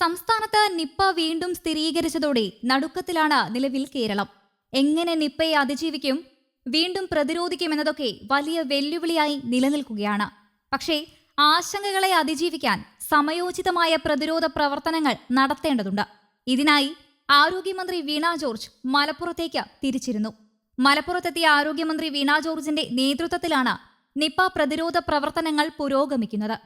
സംസ്ഥാനത്ത് നിപ്പ വീണ്ടും സ്ഥിരീകരിച്ചതോടെ നടുക്കത്തിലാണ് നിലവിൽ കേരളം. എങ്ങനെ നിപ്പയെ അതിജീവിക്കും വീണ്ടും പ്രതിരോധിക്കും എന്നതൊക്കെ വലിയ വെല്ലുവിളിയായി നിലനിൽക്കുകയാണ്. പക്ഷേ ആശങ്കകളെ അതിജീവിക്കാൻ സമയോചിതമായ പ്രതിരോധ പ്രവർത്തനങ്ങൾ നടത്തേണ്ടതുണ്ട്. ഇതിനായി ആരോഗ്യമന്ത്രി വീണ ജോർജ് മലപ്പുറത്തേക്ക് തിരിച്ചിരുന്നു. മലപ്പുറത്തെത്തിയ ആരോഗ്യമന്ത്രി വീണ ജോർജിന്റെ നേതൃത്വത്തിലാണ് നിപ്പ പ്രതിരോധ പ്രവർത്തനങ്ങൾ പുരോഗമിക്കുന്നത്.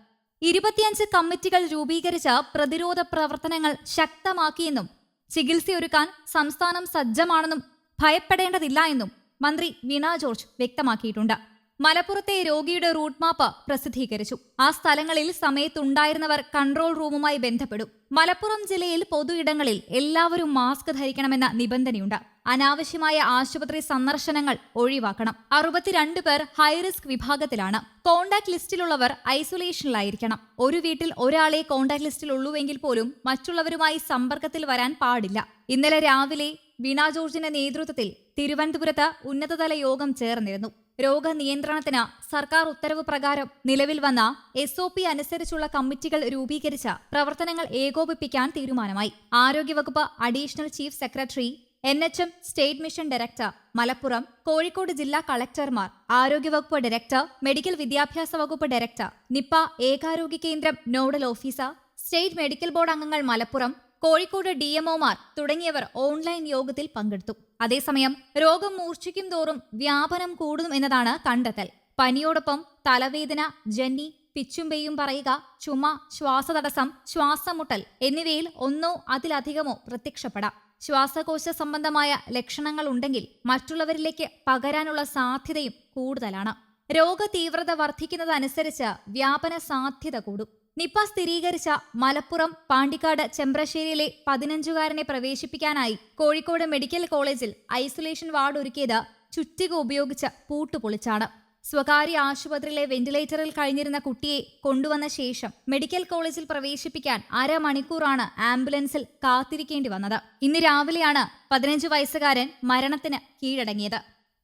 ഇരുപത്തിയഞ്ച് കമ്മിറ്റികൾ രൂപീകരിച്ച പ്രതിരോധ പ്രവർത്തനങ്ങൾ ശക്തമാക്കിയെന്നും ചികിത്സയൊരുക്കാൻ സംസ്ഥാനം സജ്ജമാണെന്നും ഭയപ്പെടേണ്ടതില്ല എന്നും മന്ത്രി വീണ ജോർജ് വ്യക്തമാക്കിയിട്ടുണ്ട്. മലപ്പുറത്തെ രോഗിയുടെ റൂട്ട് മാപ്പ് പ്രസിദ്ധീകരിച്ചു. ആ സ്ഥലങ്ങളിൽ സമയത്തുണ്ടായിരുന്നവർ കൺട്രോൾ റൂമുമായി ബന്ധപ്പെടും. മലപ്പുറം ജില്ലയിൽ പൊതു ഇടങ്ങളിൽ എല്ലാവരും മാസ്ക് ധരിക്കണമെന്ന നിബന്ധനയുണ്ട്. അനാവശ്യമായ ആശുപത്രി സന്ദർശനങ്ങൾ ഒഴിവാക്കണം. അറുപത്തിരണ്ട് പേർ ഹൈറിസ്ക് വിഭാഗത്തിലാണ്. കോണ്ടാക്ട് ലിസ്റ്റിലുള്ളവർ ഐസൊലേഷനിലായിരിക്കണം. ഒരു വീട്ടിൽ ഒരാളെ കോണ്ടാക്ട് ലിസ്റ്റിൽ ഉള്ളുവെങ്കിൽ പോലും മറ്റുള്ളവരുമായി സമ്പർക്കത്തിൽ വരാൻ പാടില്ല. ഇന്നലെ രാവിലെ വീണ ജോർജിന്റെ നേതൃത്വത്തിൽ തിരുവനന്തപുരത്ത് ഉന്നതതല യോഗം ചേർന്നിരുന്നു. രോഗനിയന്ത്രണത്തിന് സർക്കാർ ഉത്തരവ് പ്രകാരം നിലവിൽ വന്ന എസ് ഒ പി അനുസരിച്ചുള്ള കമ്മിറ്റികൾ രൂപീകരിച്ച പ്രവർത്തനങ്ങൾ ഏകോപിപ്പിക്കാൻ തീരുമാനമായി. ആരോഗ്യവകുപ്പ് additional chief secretary N H M state mission director Malappuram Kozhikode ജില്ലാ കളക്ടർമാർ ആരോഗ്യവകുപ്പ് ഡയറക്ടർ മെഡിക്കൽ വിദ്യാഭ്യാസ വകുപ്പ് ഡയറക്ടർ നിപ്പ ഏകാരോഗ്യ കേന്ദ്രം nodal officer state medical board അംഗങ്ങൾ മലപ്പുറം കോഴിക്കോട് ഡി എംഒമാർ തുടങ്ങിയവർ ഓൺലൈൻ യോഗത്തിൽ പങ്കെടുത്തു. അതേസമയം രോഗം മൂർച്ഛിക്കും തോറും വ്യാപനം കൂടുന്നു എന്നതാണ് കണ്ടെത്തൽ. പനിയോടൊപ്പം തലവേദന ജന്നി പിച്ചുംപെയ്യും പറയുക ചുമ ശ്വാസതടസ്സം ശ്വാസമുട്ടൽ എന്നിവയിൽ ഒന്നോ അതിലധികമോ പ്രത്യക്ഷപ്പെടാം. ശ്വാസകോശ സംബന്ധമായ ലക്ഷണങ്ങൾ ഉണ്ടെങ്കിൽ മറ്റുള്ളവരിലേക്ക് പകരാനുള്ള സാധ്യതയും കൂടുതലാണ്. രോഗതീവ്രത വർദ്ധിക്കുന്നതനുസരിച്ച് വ്യാപന സാധ്യത കൂടും. നിപ്പ സ്ഥിരീകരിച്ച മലപ്പുറം പാണ്ടിക്കാട് ചെമ്പ്രശ്ശേരിയിലെ പതിനഞ്ചുകാരനെ പ്രവേശിപ്പിക്കാനായി കോഴിക്കോട് മെഡിക്കൽ കോളേജിൽ ഐസൊലേഷൻ വാർഡ് ഒരുക്കിയത് ചുറ്റിക ഉപയോഗിച്ച് പൂട്ടുപൊളിച്ചാണ്. സ്വകാര്യ ആശുപത്രിയിലെ വെന്റിലേറ്ററിൽ കഴിഞ്ഞിരുന്ന കുട്ടിയെ കൊണ്ടുവന്ന ശേഷം മെഡിക്കൽ കോളേജിൽ പ്രവേശിപ്പിക്കാൻ അരമണിക്കൂറാണ് ആംബുലൻസിൽ കാത്തിരിക്കേണ്ടി വന്നത്. ഇന്ന് രാവിലെയാണ് പതിനഞ്ച് വയസ്സുകാരൻ മരണത്തിന് കീഴടങ്ങിയത്.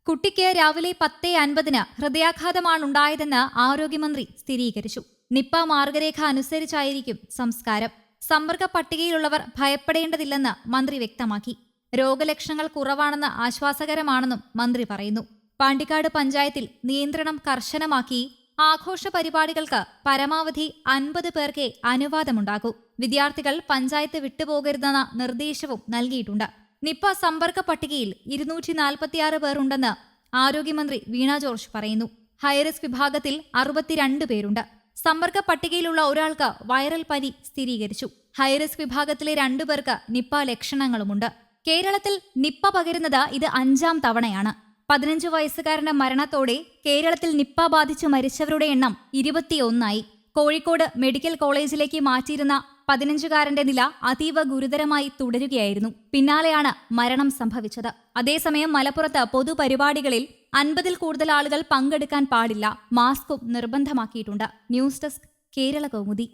കുട്ടിക്ക് രാവിലെ പത്തേ അൻപതിന് ഹൃദയാഘാതമാണുണ്ടായതെന്ന് ആരോഗ്യമന്ത്രി സ്ഥിരീകരിച്ചു. നിപ്പ മാർഗരേഖ അനുസരിച്ചായിരിക്കും സംസ്കാരം. സമ്പർക്ക പട്ടികയിലുള്ളവർ ഭയപ്പെടേണ്ടതില്ലെന്ന് മന്ത്രി വ്യക്തമാക്കി. രോഗലക്ഷണങ്ങൾ കുറവാണെന്ന് ആശ്വാസകരമാണെന്നും മന്ത്രി പറയുന്നു. പാണ്ടിക്കാട് പഞ്ചായത്തിൽ നിയന്ത്രണം കർശനമാക്കി ആഘോഷ പരിപാടികൾക്ക് പരമാവധി അൻപത് പേർക്കേ അനുവാദമുണ്ടാകൂ. വിദ്യാർത്ഥികൾ പഞ്ചായത്ത് വിട്ടുപോകരുതെന്ന നിർദ്ദേശവും നൽകിയിട്ടുണ്ട്. നിപ്പ സമ്പർക്ക പട്ടികയിൽ ഇരുന്നൂറ്റി നാൽപ്പത്തിയാറ് പേർ ഉണ്ടെന്ന് ആരോഗ്യമന്ത്രി വീണ ജോർജ് പറയുന്നു. ഹൈറിസ്ക് വിഭാഗത്തിൽ അറുപത്തിരണ്ട് പേരുണ്ട്. സമ്പർക്ക പട്ടികയിലുള്ള ഒരാൾക്ക് വൈറൽ പനി സ്ഥിരീകരിച്ചു. ഹൈറിസ്ക് വിഭാഗത്തിലെ രണ്ടുപേർക്ക് നിപ്പ ലക്ഷണങ്ങളുമുണ്ട്. കേരളത്തിൽ നിപ്പ പകരുന്നത് ഇത് അഞ്ചാം തവണയാണ്. പതിനഞ്ച് വയസ്സുകാരന്റെ മരണത്തോടെ കേരളത്തിൽ നിപ്പ ബാധിച്ച് മരിച്ചവരുടെ എണ്ണം ഇരുപത്തിയൊന്നായി. കോഴിക്കോട് മെഡിക്കൽ കോളേജിലേക്ക് മാറ്റിയിരുന്ന പതിനഞ്ചുകാരന്റെ നില അതീവ ഗുരുതരമായി തുടരുകയായിരുന്നു. പിന്നാലെയാണ് മരണം സംഭവിച്ചത്. അതേസമയം മലപ്പുറത്ത് പൊതുപരിപാടികളിൽ അൻപതിൽ കൂടുതൽ ആളുകൾ പങ്കെടുക്കാൻ പാടില്ല. മാസ്കും നിർബന്ധമാക്കിയിട്ടുണ്ട്. News desk Kerala Kaumudi.